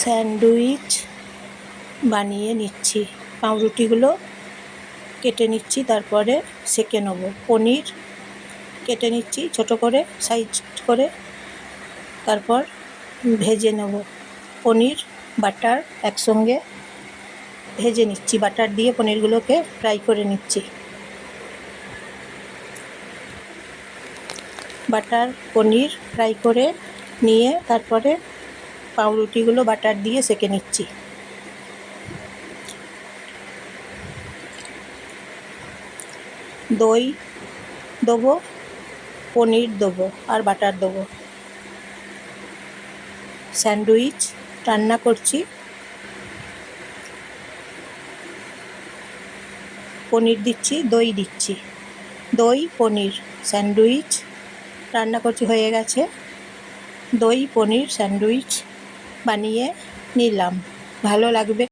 Sandwich বানিয়ে নিচ্ছি। পাউরুটিগুলো কেটে নিচ্ছি, তারপরে সেঁকে নেব। পনির কেটে নিচ্ছি ছোটো করে, সাইজ করে, তারপর ভেজে নেব। পনির, বাটার একসঙ্গে ভেজে নিচ্ছি। বাটার দিয়ে পনিরগুলোকে ফ্রাই করে নিচ্ছি। বাটার, পনির ফ্রাই করে নিয়ে তারপরে পাউরুটিগুলো বাটার দিয়ে সেঁকে নিচ্ছি। দই দেবো, পনির দেবো আর বাটার দেবো। স্যান্ডউইচ রান্না করছি। পনির দিচ্ছি, দই দিচ্ছি। দই, পনির, স্যান্ডউইচ রান্না করছি, হয়ে গেছে। দই, পনির, স্যান্ডউইচ বানিয়ে নিলাম। ভালো লাগবে।